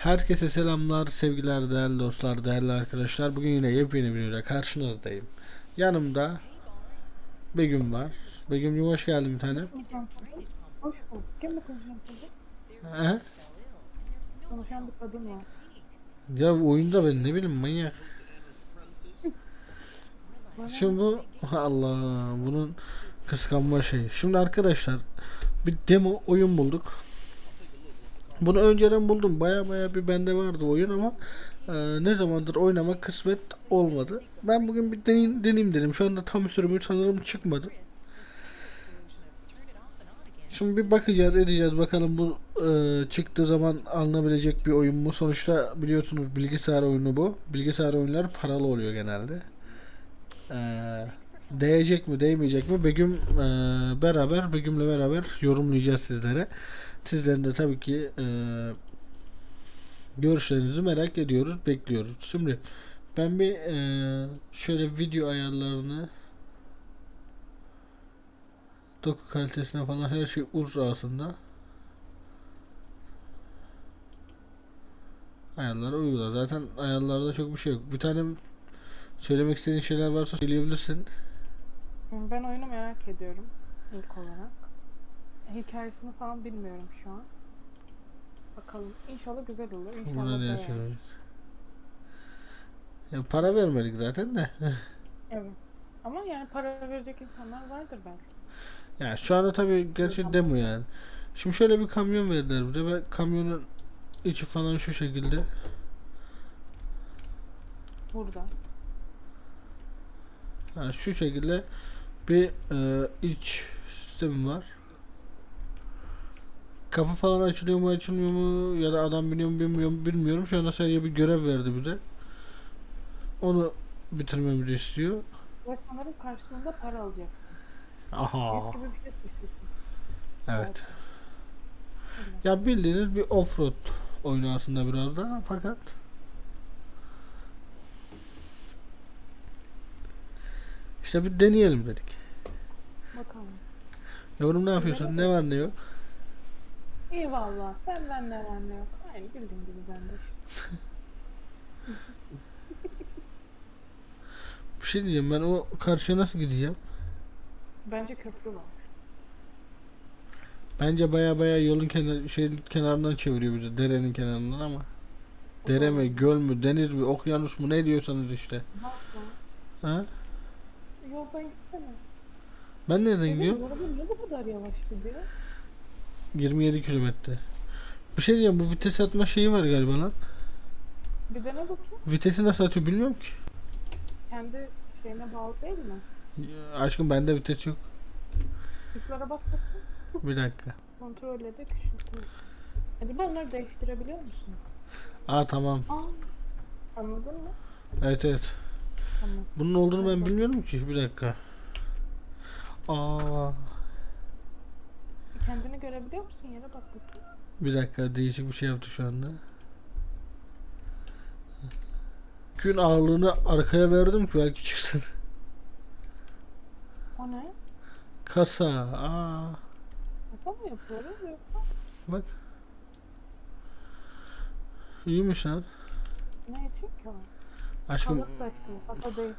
Herkese selamlar, sevgiler, değerli dostlar, değerli arkadaşlar. Bugün yine yepyeni bir videoyla karşınızdayım. Yanımda Begüm var. Begüm'cüğüm hoş geldin bir tane. Hoş bulduk. Kimle konuşuyorsun? Konuşan var. Ya oyunda ben ne bileyim manyak. Şimdi bu Allah bunun kıskanma şeyi. Şimdi arkadaşlar bir demo oyun bulduk. Bunu önceden buldum. Baya baya bir bende vardı oyun ama e, ne zamandır oynamak kısmet olmadı. Ben bugün bir deneyim, deneyim dedim. Şu anda tam sürümü sanırım çıkmadı. Şimdi bir bakacağız edeceğiz bakalım bu e, çıktığı zaman alınabilecek bir oyun mu? Sonuçta biliyorsunuz bilgisayar oyunu bu. Bilgisayar oyunları paralı oluyor genelde. Ee, değecek mi değmeyecek mi Begüm e, beraber Begüm'le beraber yorumlayacağız sizlere. Sizlerin de tabii ki e, görüşlerinizi merak ediyoruz, bekliyoruz. Şimdi ben bir e, şöyle video ayarlarını doku kalitesine falan her şey aslında. Ayarları uygula. Zaten ayarlarda çok bir şey yok. Bir tane söylemek istediğin şeyler varsa söyleyebilirsin. Ben oyunu merak ediyorum ilk olarak. Hikayesini falan bilmiyorum şu an. Bakalım. İnşallah güzel olur. İnşallah beğenir. yaşıyoruz? Ya para vermedik zaten de. Evet. Ama yani para verecek insanlar vardır belki. ya şu anda tabii gerçi demo yani. Şimdi şöyle bir kamyon verdiler bize ve kamyonun içi falan şu şekilde. Burada. Ha, şu şekilde bir e, iç sistemi var. Kapı falan açılıyor mu açılmıyor mu ya da adam biniyor mu bilmiyor mu bilmiyorum. Şu anda sadece bir görev verdi bize. Onu bitirmemizi istiyor. Ve sanırım karşılığında para alacaksın. Aha. Yüz gibi bir şey seçiyorsun. Evet. Ya bildiğiniz bir offroad oyunu aslında biraz da fakat işte bir deneyelim dedik. Yavrum ne yapıyorsun? Ne var ne yok? İyi valla. Senden ne var ne yok. Aynı bildiğin gibi bende. Bir şey diyeceğim ben o karşıya nasıl gideceğim? Bence köprü var. Bence baya baya yolun kenar şeyin kenarından çeviriyor bizi derenin kenarından ama dere mi, göl mü, deniz mi, okyanus mu ne diyorsanız işte. Bak Ha? Yoldan gitsene. Ben nereden gidiyorum? araba niye bu kadar yavaş gidiyor? 27 kilometre. Bir şey diyeceğim bu vites atma şeyi var galiba lan. Bir dene bakayım. Vitesi nasıl atıyor bilmiyorum ki. Kendi şeyine bağlı değil mi? Ya, Aşkım bende vites yok. Tuşlara bas bakayım. Bir dakika. Kontrol edip küçültün. Acaba onları değiştirebiliyor musun? Aa tamam. Aa, anladın mı? Evet evet. Tamam. Bunun olduğunu ben bilmiyorum ki. Bir dakika. Aa. Kendini görebiliyor musun? Yere bak bakayım. Bir dakika değişik bir şey yaptı şu anda. Gün ağırlığını arkaya verdim ki belki çıksın. O ne? Kasa. Aa. Nasıl mı yapıyoruz yoksa? Bak. İyiymiş lan. Ne için ki o? Aşkım. Kasa değil.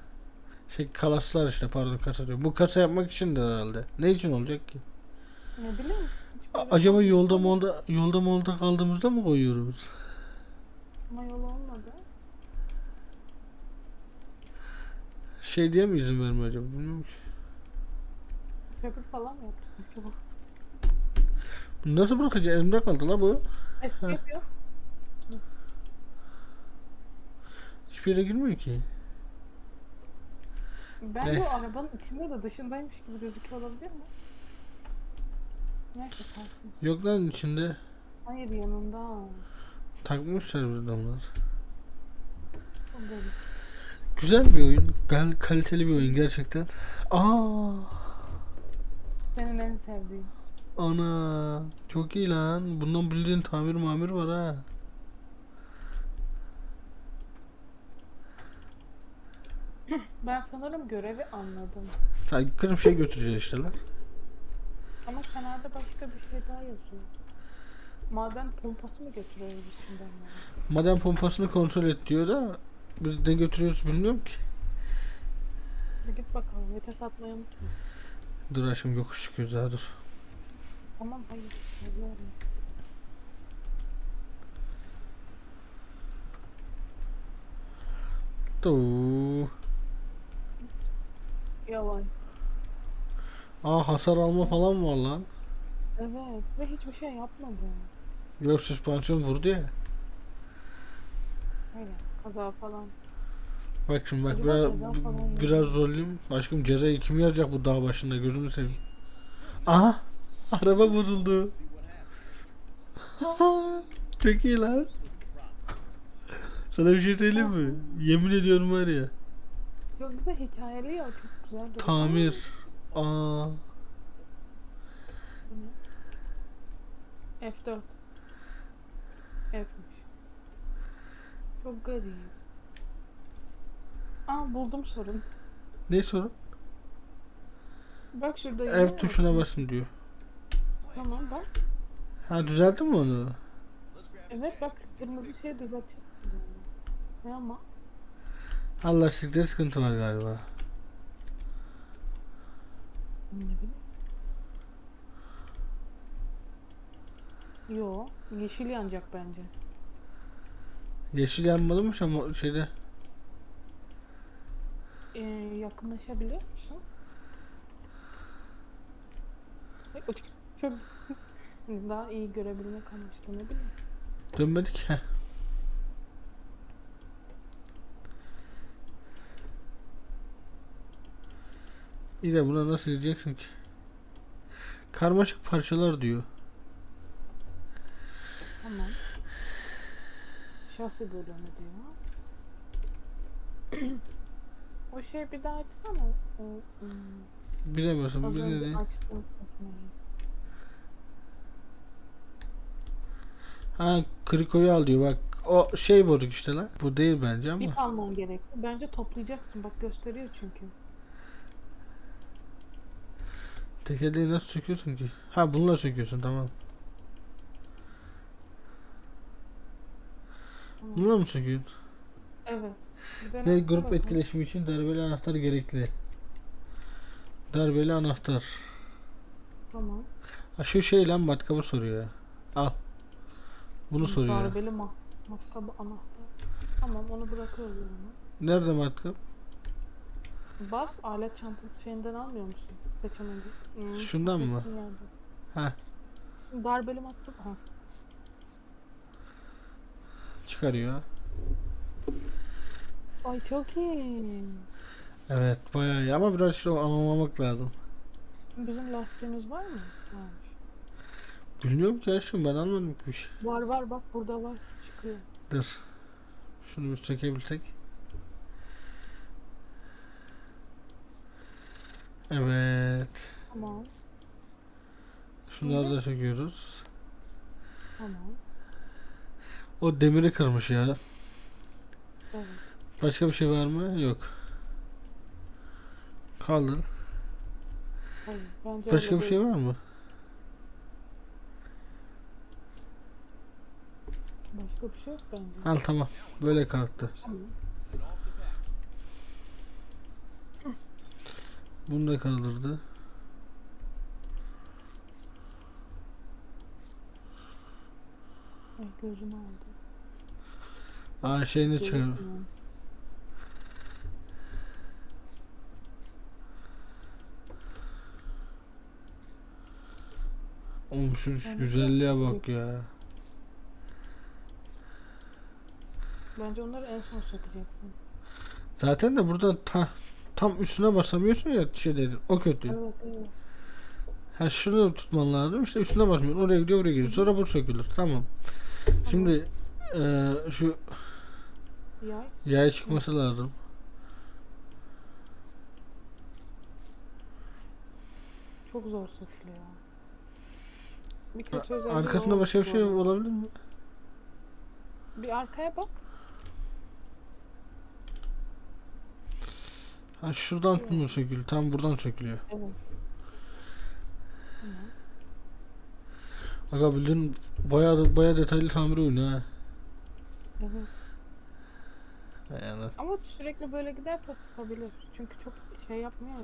Şey kalaslar işte pardon kasa diyorum. Bu kasa yapmak için de herhalde. Ne için olacak ki? Ne bileyim. A- acaba yolda molda yolda molda kaldığımızda mı koyuyoruz? Ama yol olmadı. Şey diye mi izin vermiyor acaba? Bilmiyorum ki. Köprü falan mı yapıyorsun acaba? Nasıl bırakacağım? Elimde kaldı la bu. Eski yapıyor. Hiçbir yere girmiyor ki. Bence o arabanın içinde de dışındaymış gibi gözüküyor olabilir mi? Neyse kalsın. Yok lan içinde Hayır yanında. takmışlar bir adamlar. Güzel bir oyun. Gal kaliteli bir oyun gerçekten. Aa, Senin en sevdiğin. ana çok iyi lan. Bundan bildiğin tamir mamir var ha. Ben sanırım görevi anladım. Sen kızım şey götüreceğiz işte lan. Ama kenarda başka bir şey daha yazıyor. Maden pompası mı götürüyoruz üstünden yani? Maden pompasını kontrol et diyor da biz ne götürüyoruz bilmiyorum ki. Bir git bakalım. Vites atmayı unutma. Dur aşkım yokuş çıkıyoruz daha dur. Tamam hayır. Geliyorum. Dur. Yalan. Aa hasar alma falan var lan. Evet. Ve hiçbir şey yapmadı. Yok süspansiyon vurdu ya. Öyle. Kaza falan. Bak şimdi bak Acaba biraz, ceza falan yiyor biraz zorlayayım. Aşkım cezayı kim yazacak bu dağ başında gözünü seveyim. Aha! Araba vuruldu. Çok iyi lan. Sana bir şey söyleyeyim mi? Yemin ediyorum var ya. Çok güzel hikayeli ya. Çok. Tamir. Aa. Bu ne? F4. F'miş. Çok garip. Aa buldum sorun. Ne sorun? Bak şurada F tuşuna basın diyor. Tamam bak. Ha düzelttin mi onu? Evet bak kırmızı şey düzeltecek. Ne ama? Ha lastikte sıkıntı var galiba. Ne bileyim. Yo, yeşil yanacak bence. Yeşil yanmalımış ama şeyde. Ee, yakınlaşabiliyor musun? Çok daha iyi görebilmek amaçlı ne bileyim. Dönmedik. Heh. İyi de buna nasıl diyeceksin ki? Karmaşık parçalar diyor. Tamam. Şasi bölümü diyor. o şey bir daha açsana. O, hmm, Bilemiyorsun. Bir de. Ha krikoyu al diyor bak. O şey bozuk işte lan. Bu değil bence ama. İp alman gerekli. Bence toplayacaksın. Bak gösteriyor çünkü. Tekerleği nasıl söküyorsun ki? Ha bununla söküyorsun tamam. Bununla mı söküyorsun? Evet. Ne grup etkileşimi için darbeli anahtar gerekli. Darbeli anahtar. Tamam. Ha şu şey lan matkabı soruyor ya. Al. Bunu soruyor. Darbeli ma matkabı anahtar. Tamam onu bırakıyoruz. Nerede matkap? Bas alet çantası şeyinden almıyor musun? Seçeneği. Hmm, Şundan mı? Ha Darbeli matkap. Ha. çıkarıyor. Ay çok iyi. Evet bayağı iyi ama biraz şu anlamamak lazım. Bizim lastiğimiz var mı? Varmış. Bilmiyorum ki aşkım ben anlamadım ki bir şey. Var var bak burada var. Çıkıyor. Dur. Şunu bir sökebilsek. Evet. Tamam. Şunları da söküyoruz. Tamam. O demiri kırmış ya. Evet. Başka bir şey var mı? Yok. Kaldır. Hayır. Bence Başka öyle bir şey değil. var mı? Başka bir şey yok bence. Al tamam. Böyle kalktı. Tamam. Bunu da kaldırdı. Ay gözümü aldı. Aa şeyini çıkar. Oğlum şu de güzelliğe bak ya. Bence onları en son sökeceksin. Zaten de burada ta, tam üstüne basamıyorsun ya şey dedin. O kötü. Evet evet. Ha şunu tutman lazım. İşte üstüne basmıyorsun. Oraya gidiyor oraya gidiyor. Sonra bu sökülür. Tamam. Şimdi eee, şu Yay. yay çıkması lazım. Çok zor sökülüyor. Bir kötü A- özelliği Arkasında başka bir şey olabilir mi? Bir arkaya bak. Ha şuradan mı sökülüyor? Tam buradan sökülüyor. Evet. Aga bildiğin bayağı bayağı detaylı tamir oyunu ha. Evet. Yani Ama sürekli böyle giderse sıkabilir. Çünkü çok şey yapmıyor